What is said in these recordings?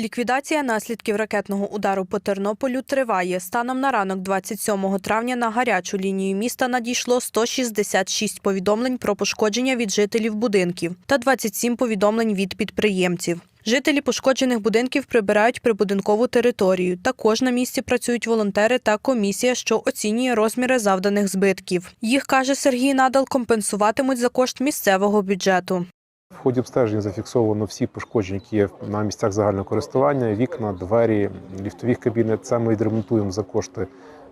Ліквідація наслідків ракетного удару по Тернополю триває. Станом на ранок 27 травня на гарячу лінію міста надійшло 166 повідомлень про пошкодження від жителів будинків та 27 повідомлень від підприємців. Жителі пошкоджених будинків прибирають прибудинкову територію. Також на місці працюють волонтери та комісія, що оцінює розміри завданих збитків. Їх каже Сергій Надал, компенсуватимуть за кошт місцевого бюджету. В ході обстеження зафіксовано всі пошкодження, які є на місцях загального користування: вікна, двері, ліфтові кабіни. Це ми відремонтуємо за кошти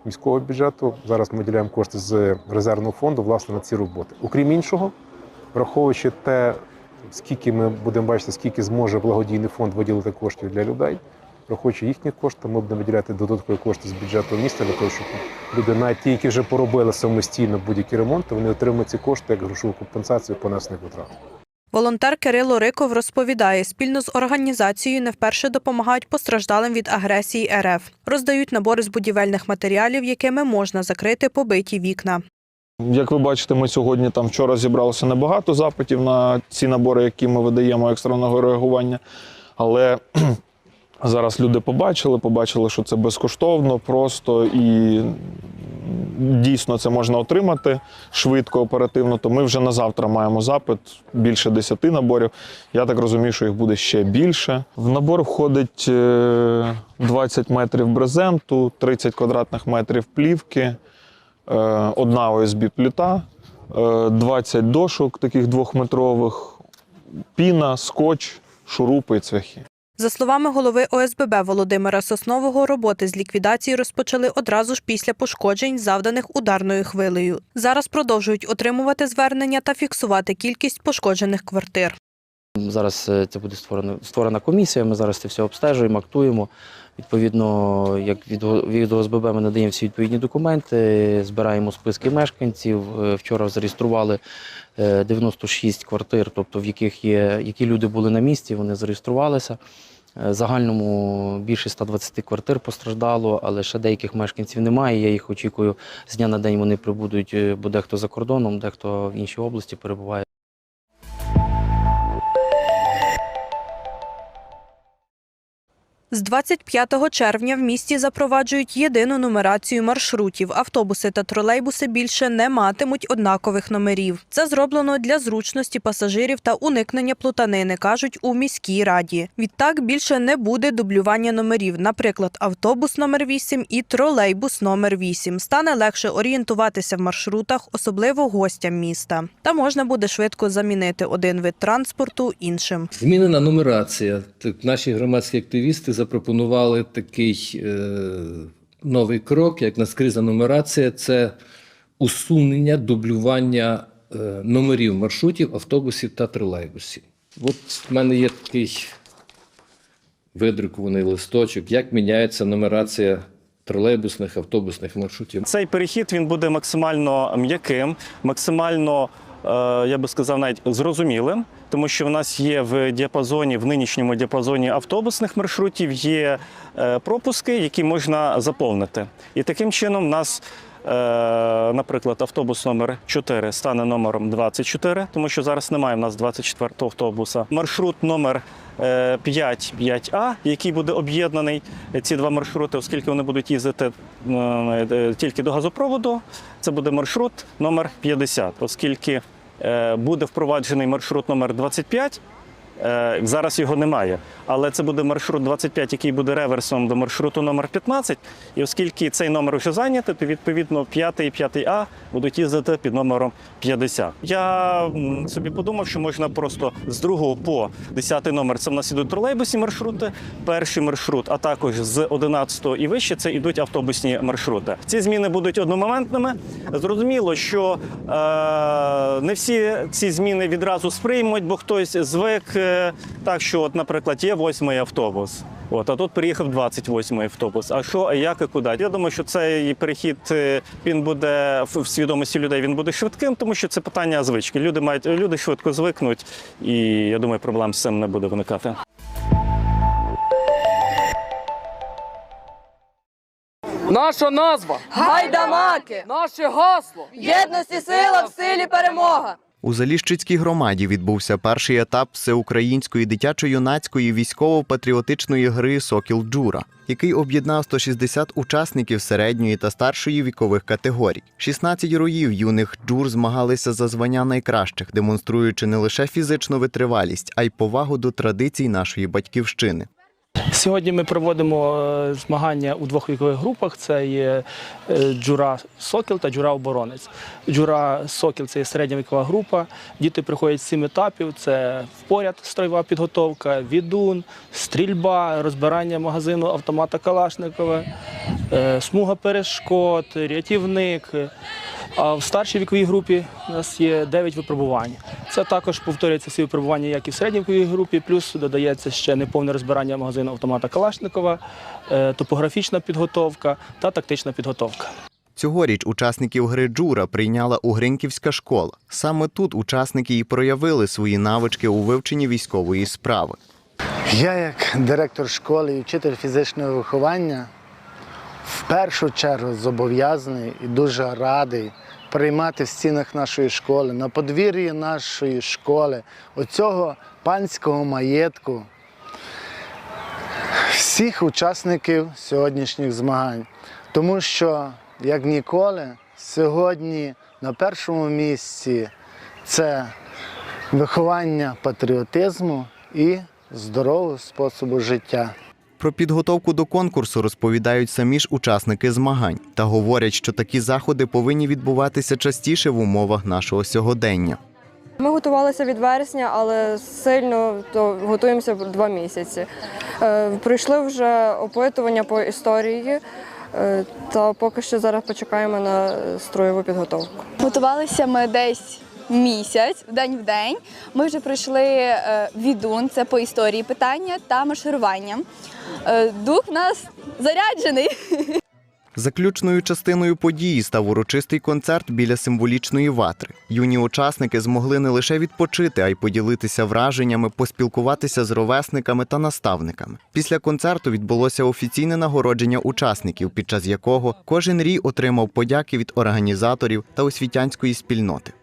міського бюджету. Зараз ми виділяємо кошти з резервного фонду власне на ці роботи. Окрім іншого, враховуючи те, скільки ми будемо бачити, скільки зможе благодійний фонд виділити коштів для людей. Враховуючи їхні кошти, ми будемо виділяти додаткові кошти з бюджету міста для того, щоб люди, навіть ті, які вже поробили самостійно будь-які ремонти, вони отримують ці кошти як грошову компенсацію понесених витрат. Волонтер Кирило Риков розповідає, спільно з організацією не вперше допомагають постраждалим від агресії РФ. Роздають набори з будівельних матеріалів, якими можна закрити побиті вікна. Як ви бачите, ми сьогодні там вчора зібралося небагато запитів на ці набори, які ми видаємо екстреного реагування. Але зараз люди побачили, побачили, що це безкоштовно, просто і дійсно це можна отримати швидко, оперативно. То ми вже на завтра маємо запит більше 10 наборів. Я так розумію, що їх буде ще більше. В набор входить е, 20 метрів брезенту, 30 квадратних метрів плівки е, одна ОСБ-пліта, е, 20 дошок таких двохметрових, піна, скотч, шурупи і цвяхи. За словами голови ОСББ Володимира Соснового, роботи з ліквідації розпочали одразу ж після пошкоджень, завданих ударною хвилею. Зараз продовжують отримувати звернення та фіксувати кількість пошкоджених квартир. Зараз е, це буде створено, створена комісія, ми зараз це все обстежуємо, актуємо. Відповідно, як від, від ОСББ ми надаємо всі відповідні документи, збираємо списки мешканців. Е, Вчора зареєстрували е, 96 квартир, тобто в яких є, які люди були на місці, вони зареєструвалися. Е, Загальному більше 120 квартир постраждало, але ще деяких мешканців немає. Я їх очікую з дня на день вони прибудуть, е, бо дехто за кордоном, дехто в іншій області перебуває. З 25 червня в місті запроваджують єдину нумерацію маршрутів. Автобуси та тролейбуси більше не матимуть однакових номерів. Це зроблено для зручності пасажирів та уникнення плутанини, кажуть у міській раді. Відтак більше не буде дублювання номерів. Наприклад, автобус номер 8 і тролейбус номер 8. Стане легше орієнтуватися в маршрутах, особливо гостям міста. Та можна буде швидко замінити один вид транспорту іншим. Змінена нумерація. Наші громадські активісти запропонували такий е, новий крок, як наскрізна нумерація це усунення дублювання е, номерів маршрутів, автобусів та тролейбусів. От в мене є такий видрукований листочок, як міняється нумерація тролейбусних автобусних маршрутів. Цей перехід він буде максимально м'яким, максимально, я би сказав, навіть зрозумілим, тому що в нас є в діапазоні, в нинішньому діапазоні автобусних маршрутів є е, пропуски, які можна заповнити. І таким чином нас. Е, Наприклад, автобус номер 4 стане номером 24, тому що зараз немає в нас 24 автобуса. Маршрут номер е, 5, 5А, який буде об'єднаний е, ці два маршрути, оскільки вони будуть їздити тільки до газопроводу. Це буде маршрут номер 50, оскільки буде впроваджений маршрут номер 25. Е, Зараз його немає, але це буде маршрут 25, який буде реверсом до маршруту номер 15. І оскільки цей номер вже зайнятий, то відповідно 5 і 5А будуть їздити під номером 50. Я собі подумав, що можна просто з 2 по 10 номер це в нас ідуть тролейбусні маршрути, перший маршрут, а також з 11 і вище це йдуть автобусні маршрути. Ці зміни будуть одномоментними. Зрозуміло, що е, не всі ці зміни відразу сприймуть, бо хтось звик так, що, от, наприклад, є восьмий автобус. От, а тут приїхав 28-й автобус. А що, а як і куди? Я думаю, що цей перехід е, він буде в в свідомості людей. Він буде швидким, тому що це питання звички. Люди мають люди швидко звикнуть, і я думаю, проблем з цим не буде виникати. Наша назва, Гайдамаки! наше гасло. Єдності сила в силі перемога! У Заліщицькій громаді відбувся перший етап всеукраїнської дитячо-юнацької військово-патріотичної гри Сокіл Джура, який об'єднав 160 учасників середньої та старшої вікових категорій. 16 роїв юних джур змагалися за звання найкращих, демонструючи не лише фізичну витривалість, а й повагу до традицій нашої батьківщини. Сьогодні ми проводимо е, змагання у двох вікових групах. Це є е, джура Сокіл та джура Оборонець. Джура Сокіл це є середня вікова група. Діти приходять сім етапів: це впоряд строєва підготовка, відун, стрільба, розбирання магазину автомата Калашникова, е, смуга перешкод, рятівник. А в старшій віковій групі у нас є 9 випробувань. Це також повторюються всі випробування, як і в середній віковій групі, плюс додається ще неповне розбирання магазину автомата Калашникова, е, топографічна підготовка та тактична підготовка. Цьогоріч учасників гри Джура прийняла Угринківська школа. Саме тут учасники і проявили свої навички у вивченні військової справи. Я, як директор школи і вчитель фізичного виховання, в першу чергу зобов'язаний і дуже радий приймати в стінах нашої школи, на подвір'ї нашої школи, оцього панського маєтку, всіх учасників сьогоднішніх змагань. Тому що, як ніколи, сьогодні на першому місці це виховання патріотизму і здорового способу життя. Про підготовку до конкурсу розповідають самі ж учасники змагань та говорять, що такі заходи повинні відбуватися частіше в умовах нашого сьогодення. Ми готувалися від вересня, але сильно то готуємося два місяці. Е, Пройшли вже опитування по історії, е, та поки що зараз почекаємо на строєву підготовку. Готувалися ми десь місяць, день в день. Ми вже пройшли е, відун, це по історії питання та марширування. Е, Дух в нас заряджений. Заключною частиною події став урочистий концерт біля символічної ватри. Юні учасники змогли не лише відпочити, а й поділитися враженнями, поспілкуватися з ровесниками та наставниками. Після концерту відбулося офіційне нагородження учасників, під час якого кожен рій отримав подяки від організаторів та освітянської спільноти.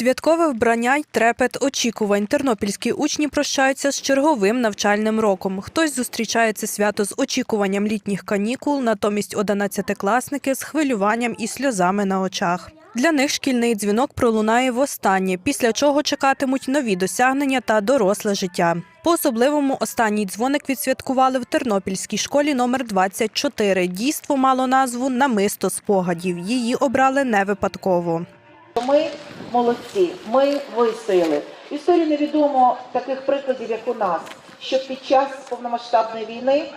Святкове вбрання й трепет очікувань. Тернопільські учні прощаються з черговим навчальним роком. Хтось зустрічає це свято з очікуванням літніх канікул, натомість одинадцятикласники з хвилюванням і сльозами на очах. Для них шкільний дзвінок пролунає востаннє, після чого чекатимуть нові досягнення та доросле життя. По особливому останній дзвоник відсвяткували в Тернопільській школі номер 24. Дійство мало назву Намисто спогадів. Її обрали не випадково. Ми молодці, ми висили. В історії невідомо таких прикладів, як у нас, що під час повномасштабної війни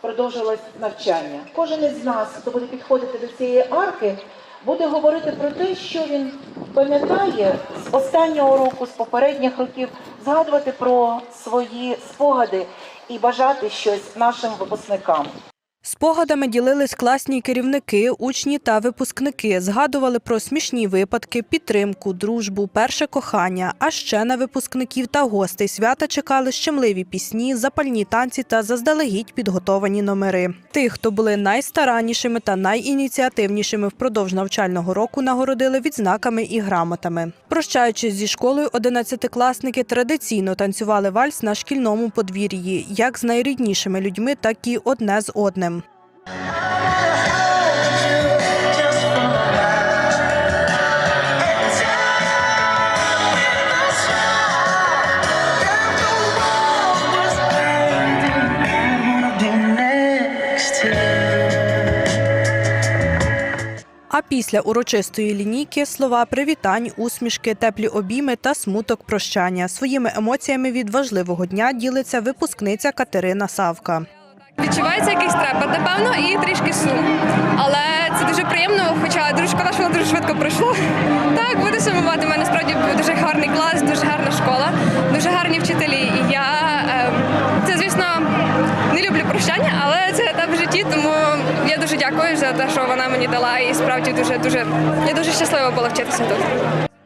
продовжилось навчання. Кожен із нас, хто буде підходити до цієї арки, буде говорити про те, що він пам'ятає з останнього року, з попередніх років, згадувати про свої спогади і бажати щось нашим випускникам. Спогадами ділились класні керівники, учні та випускники. Згадували про смішні випадки, підтримку, дружбу, перше кохання. А ще на випускників та гостей свята чекали щемливі пісні, запальні танці та заздалегідь підготовані номери. Тих, хто були найстараннішими та найініціативнішими впродовж навчального року, нагородили відзнаками і грамотами. Прощаючись зі школою, одинадцятикласники традиційно танцювали вальс на шкільному подвір'ї, як з найріднішими людьми, так і одне з одним. А після урочистої лінійки слова привітань, усмішки, теплі обійми та смуток прощання. Своїми емоціями від важливого дня ділиться випускниця Катерина Савка. Відчувається якийсь трепет, напевно, і трішки сум. Але це дуже приємно, хоча дуже шкода, що воно дуже швидко пройшло. Так, буде сумувати. У мене справді дуже гарний клас, дуже гарна школа, дуже гарні вчителі. І я ем, це, звісно, не люблю прощання, але це етап в житті, тому я дуже дякую за те, що вона мені дала. І справді дуже дуже я дуже щаслива була вчитися тут.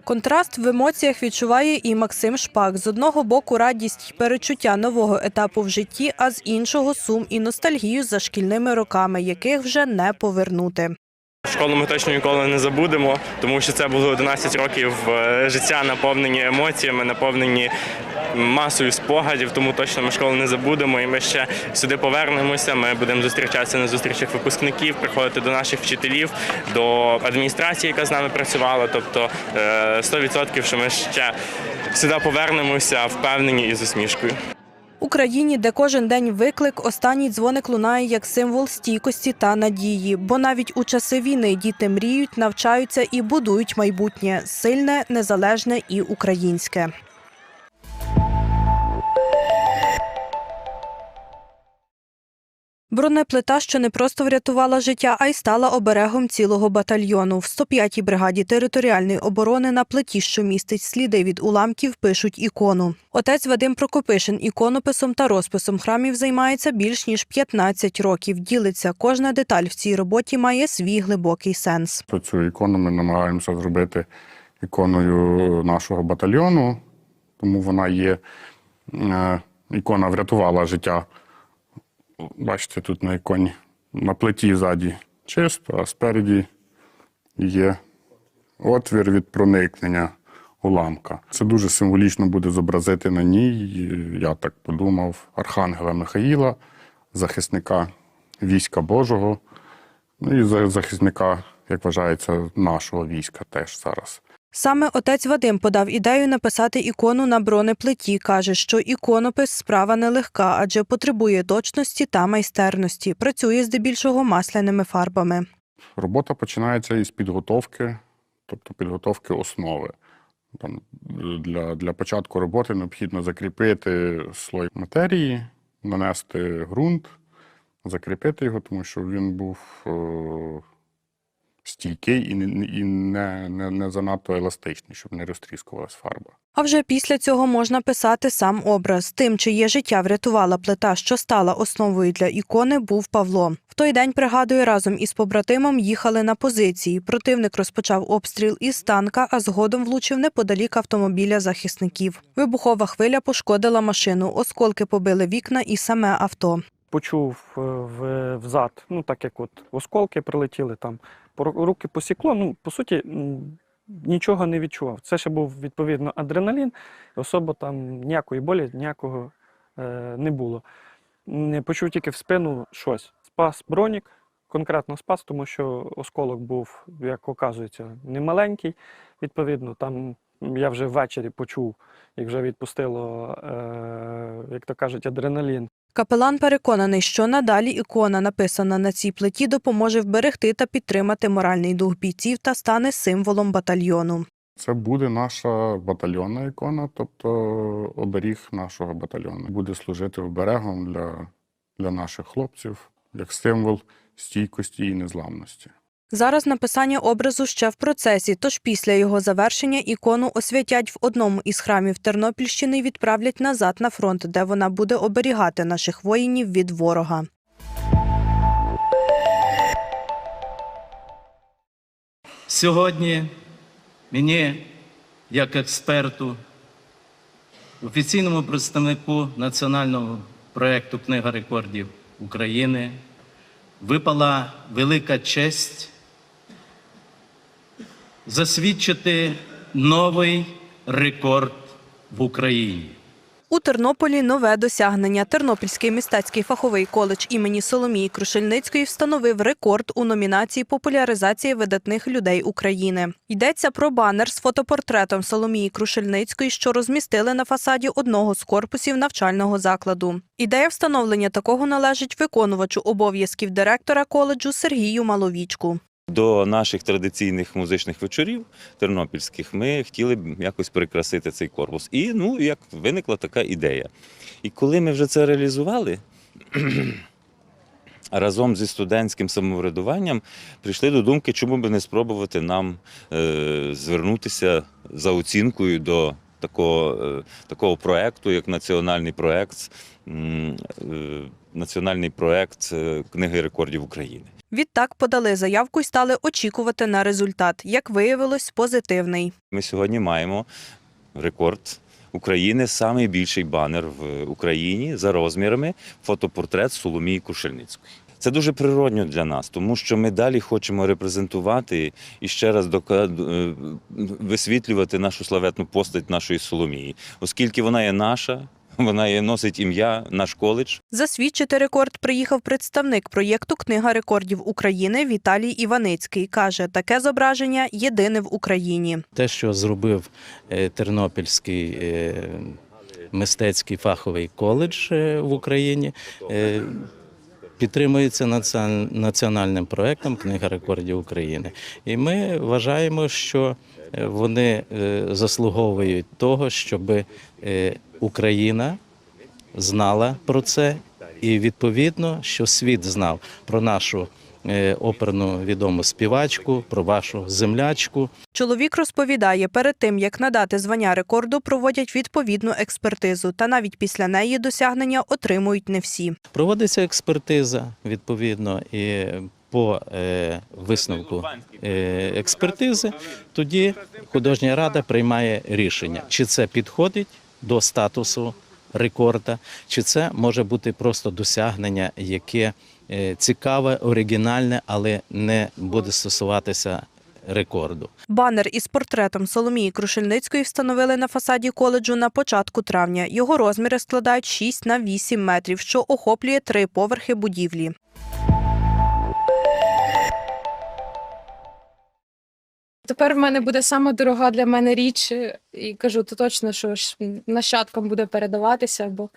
Контраст в емоціях відчуває і Максим Шпак. З одного боку радість перечуття нового етапу в житті, а з іншого сум і ностальгію за шкільними роками, яких вже не повернути. Школу ми точно ніколи не забудемо, тому що це було 11 років е, життя, наповнені емоціями, наповнені масою спогадів, тому точно ми школу не забудемо. І ми ще сюди повернемося. Ми будемо зустрічатися на зустрічах випускників, приходити до наших вчителів, до адміністрації, яка з нами працювала. Тобто е, 100% що ми ще сюди повернемося впевнені і з усмішкою. Україні, де кожен день виклик, останній дзвоник лунає як символ стійкості та надії. Бо навіть у часи війни діти мріють, навчаються і будують майбутнє сильне, незалежне і українське. Бронеплита, що не просто врятувала життя, а й стала оберегом цілого батальйону. В 105-й бригаді територіальної оборони на плиті, що містить сліди від уламків, пишуть ікону. Отець Вадим Прокопишин іконописом та розписом храмів займається більш ніж 15 років. Ділиться, кожна деталь в цій роботі має свій глибокий сенс. Цю ікону ми намагаємося зробити іконою нашого батальйону, тому вона є. е, Ікона врятувала життя. Бачите, тут на іконі на плиті ззаді чисто, а спереді є отвір від проникнення уламка. Це дуже символічно буде зобразити на ній, я так подумав, Архангела Михаїла, захисника війська Божого. Ну і за- захисника, як вважається, нашого війська теж зараз. Саме отець Вадим подав ідею написати ікону на бронеплиті. Каже, що іконопис справа нелегка, адже потребує точності та майстерності. Працює здебільшого масляними фарбами. Робота починається із підготовки, тобто підготовки основи. Там, для, для початку роботи необхідно закріпити слой матерії, нанести ґрунт, закріпити його, тому що він був е, стійкий і, не, і не, не, не занадто еластичний, щоб не розтріскувалась фарба. А вже після цього можна писати сам образ. Тим, чиє життя врятувала плита, що стала основою для ікони, був Павло. В той день, пригадує, разом із побратимом їхали на позиції. Противник розпочав обстріл із танка, а згодом влучив неподалік автомобіля захисників. Вибухова хвиля пошкодила машину, осколки побили вікна і саме авто. Почув е, в, взад, ну так як от осколки прилетіли там, руки посікло. Ну, по суті, нічого не відчував. Це ще був відповідно адреналін, особо там ніякої болі, ніякого е, не було. Почув тільки в спину щось. Спас бронік, конкретно спас, тому що осколок був, як оказується, немаленький. Відповідно, там я вже ввечері почув, як вже відпустило, е, як то кажуть, адреналін. Капелан переконаний, що надалі ікона, написана на цій плиті, допоможе вберегти та підтримати моральний дух бійців та стане символом батальйону. Це буде наша батальйонна ікона, тобто оберіг нашого батальйону. Буде служити оберегом для, для наших хлопців, як символ стійкості і незламності. Зараз написання образу ще в процесі, тож після його завершення ікону освятять в одному із храмів Тернопільщини і відправлять назад на фронт, де вона буде оберігати наших воїнів від ворога. Сьогодні мені, як експерту, офіційному представнику національного проєкту Книга рекордів України, випала велика честь засвідчити новий рекорд в Україні. У Тернополі нове досягнення. Тернопільський мистецький фаховий коледж імені Соломії Крушельницької встановив рекорд у номінації популяризації видатних людей України. Йдеться про банер з фотопортретом Соломії Крушельницької, що розмістили на фасаді одного з корпусів навчального закладу. Ідея встановлення такого належить виконувачу обов'язків директора коледжу Сергію Маловічку. До наших традиційних музичних вечорів тернопільських ми хотіли б якось прикрасити цей корпус. І ну, як виникла така ідея. І коли ми вже це реалізували, разом зі студентським самоврядуванням прийшли до думки, чому би не спробувати нам е, звернутися за оцінкою до такого, е, такого проекту, як національний проект, е, національний проект е, Книги рекордів України. Відтак подали заявку й стали очікувати на результат. Як виявилось, позитивний. Ми сьогодні маємо рекорд України, найбільший банер в Україні за розмірами фотопортрет Соломії Кушельницької. Це дуже природньо для нас, тому що ми далі хочемо репрезентувати і ще раз е, висвітлювати нашу славетну постать нашої Соломії, оскільки вона є наша, вона є носить ім'я, наш коледж. Засвідчити рекорд приїхав представник проєкту Книга рекордів України Віталій Іваницький. Каже, таке зображення єдине в Україні. Те, що зробив е, Тернопільський е, мистецький фаховий коледж е, в Україні, підтримується націон- національним проектом Книга рекордів України. І ми вважаємо, що вони заслуговують того, щоб Україна знала про це, і відповідно, що світ знав про нашу е, оперну відому співачку, про вашу землячку. Чоловік розповідає, перед тим як надати звання рекорду, проводять відповідну експертизу, та навіть після неї досягнення отримують не всі. Проводиться експертиза відповідно і по е, висновку е, експертизи. Тоді художня рада приймає рішення, чи це підходить до статусу рекорда, чи це може бути просто досягнення, яке е, цікаве, оригінальне, але не буде стосуватися рекорду. Банер із портретом Соломії Крушельницької встановили на фасаді коледжу на початку травня. Його розміри складають 6 на 8 метрів, що охоплює три поверхи будівлі. Тепер в мене буде сама дорога для мене річ, е, і кажу, то точно, що ж нащадкам буде передаватися, бо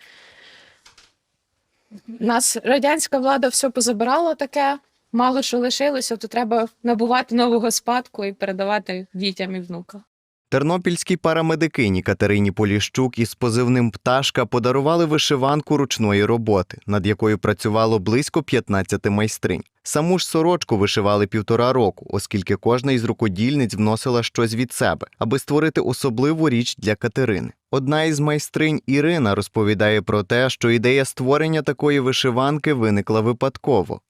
нас радянська влада все позабирала таке, мало що лишилося, то треба набувати нового спадку і передавати дітям і внукам. Тернопільській парамедикині Катерині Поліщук із позивним Пташка подарували вишиванку ручної роботи, над якою працювало близько 15 майстринь. Саму ж сорочку вишивали півтора року, оскільки кожна із рукодільниць вносила щось від себе, аби створити особливу річ для Катерини. Одна із майстринь Ірина розповідає про те, що ідея створення такої вишиванки виникла випадково.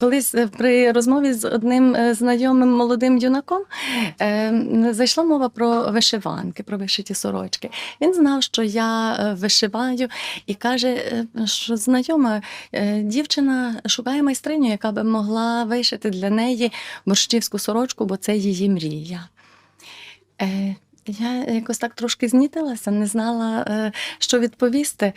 Колись е, при розмові з одним е, знайомим молодим юнаком е, зайшла мова про вишиванки, про вишиті сорочки. Він знав, що я вишиваю, і каже, що знайома дівчина шукає майстриню, яка би могла вишити для неї борщівську сорочку, бо це її мрія. Я якось так трошки знітилася, не знала, що відповісти.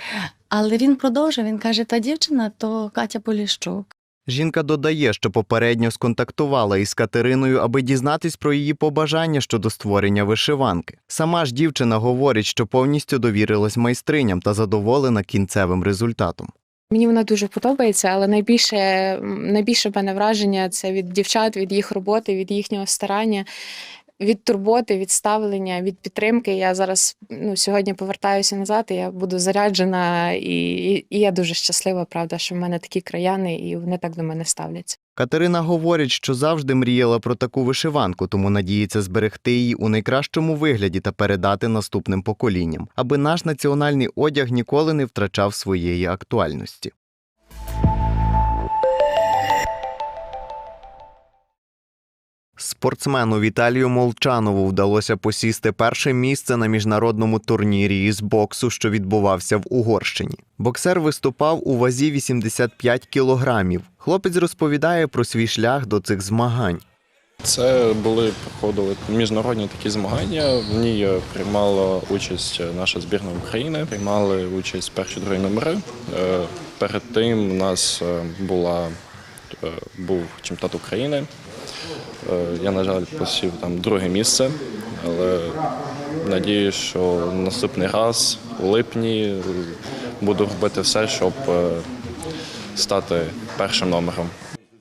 Але він продовжив. Він каже: та дівчина то Катя Поліщук. Жінка додає, що попередньо сконтактувала із Катериною, аби дізнатись про її побажання щодо створення вишиванки. Сама ж дівчина говорить, що повністю довірилась майстриням та задоволена кінцевим результатом. Мені вона дуже подобається, але найбільше, найбільше мене враження це від дівчат, від їх роботи, від їхнього старання, від турботи, від ставлення, від підтримки. Я зараз ну, сьогодні повертаюся назад, і я буду заряджена, і, і, і я дуже щаслива, правда, що в мене такі краяни, і вони так до мене ставляться. Катерина говорить, що завжди мріяла про таку вишиванку, тому надіється зберегти її у найкращому вигляді та передати наступним поколінням, аби наш національний одяг ніколи не втрачав своєї актуальності. Спортсмену Віталію Молчанову вдалося посісти перше місце на міжнародному турнірі із боксу, що відбувався в Угорщині. Боксер виступав у вазі 85 кілограмів. Хлопець розповідає про свій шлях до цих змагань. Це були проходили міжнародні такі змагання. В ній приймала участь наша збірна України, приймали участь перші другі номери. Е, Перед тим у нас е, була е, був чемпіонат України. Е, Я, на жаль, посів там друге місце, але надію, що наступний раз у липні буду робити все, щоб е, стати першим номером.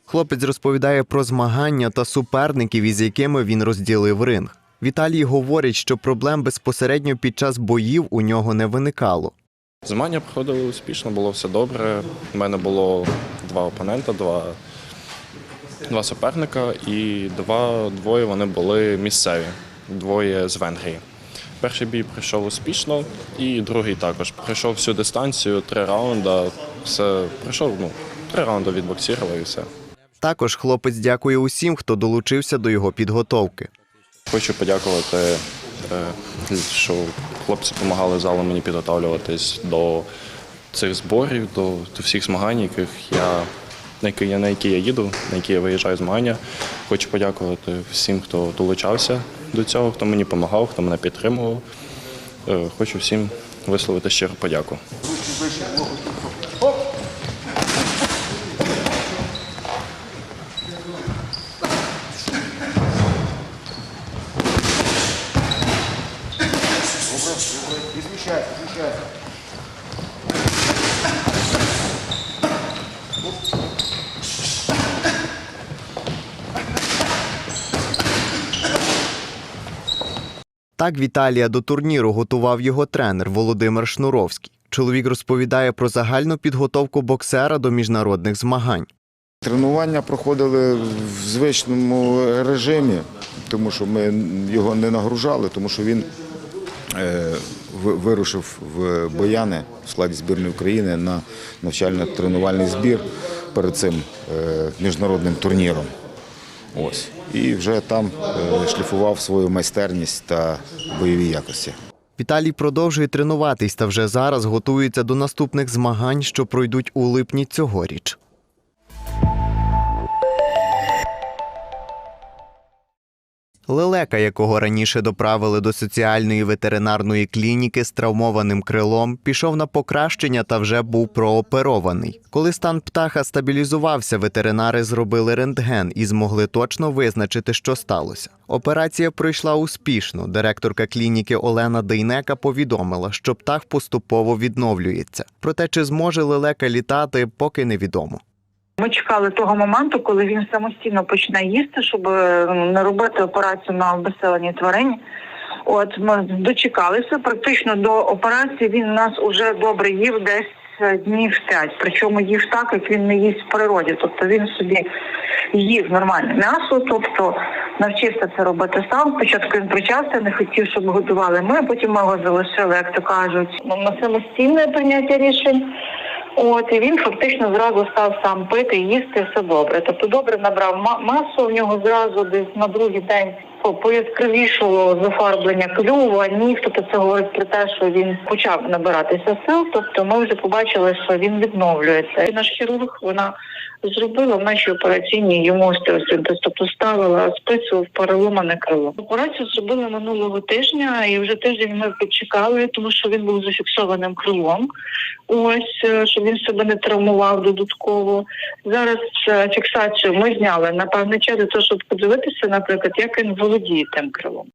Хлопець розповідає про змагання та суперників, із якими він розділив ринг. Віталій говорить, що проблем безпосередньо під час боїв у нього не виникало. Змагання проходили успішно, було все добре. У мене було два опонента, два, два суперника, і два, двоє вони були місцеві, двоє з Венгрії. Перший бій пройшов успішно, і другий також. Пройшов всю дистанцію, три раунди. Все пройшов, ну, три раунди відбоксірував і все. Також хлопець дякує усім, хто долучився до його підготовки. Хочу подякувати, е, що хлопці допомагали залу мені підготовлюватись до цих зборів, до, до всіх змагань, яких я, на які, я- їду, на які я виїжджаю змагання. Хочу подякувати всім, хто долучався до цього, хто мені допомагав, хто мене підтримував. Е, Хочу всім висловити щиру подяку. Так Віталія до турніру готував його тренер Володимир Шнуровський. Чоловік розповідає про загальну підготовку боксера до міжнародних змагань. Тренування проходили в звичному режимі, тому що ми його не нагружали, тому що він е, вирушив в Бояни в складі збірної України на навчально-тренувальний збір перед цим е, міжнародним турніром. Ось. І вже там е, шліфував свою майстерність та бойові якості. Віталій продовжує тренуватись та вже зараз готується до наступних змагань, що пройдуть у липні цьогоріч. Лелека, якого раніше доправили до соціальної ветеринарної клініки з травмованим крилом, пішов на покращення та вже був прооперований. Коли стан птаха стабілізувався, ветеринари зробили рентген і змогли точно визначити, що сталося. Операція пройшла успішно. Директорка клініки Олена Дейнека повідомила, що птах поступово відновлюється. Проте чи зможе лелека літати, поки невідомо. Ми чекали того моменту, коли він самостійно почне їсти, щоб не робити операцію на обеселеній тварині. От ми дочекалися. Практично до операції він нас уже добре їв десь е, днів п'ять. Причому їв так, як він не їсть в природі. Тобто він собі їв нормальне м'ясо, тобто навчився це робити сам. Спочатку він причався, не хотів, щоб готували ми, потім ми його залишили, як то кажуть, на самостійне прийняття рішень. От і він фактично зразу став сам пити і їсти все добре. Тобто добре набрав ма- масу в нього зразу десь на другий день по- пояскравішало зафарблення клюва, ніг. Тобто це говорить про те, що він почав набиратися сил. Тобто ми вже побачили, що він відновлюється. І наш хірург вона зробила в нашій операційній йому тобто ставила спицю в переломане крило. Операцію зробили минулого тижня, і вже тиждень ми підчекали, тому що він був зафіксованим крилом. Ось е, щоб він себе не травмував додатково. Зараз е, фіксацію ми зняли на певний час для того, щоб подивитися, наприклад, як він володіє тим крилом.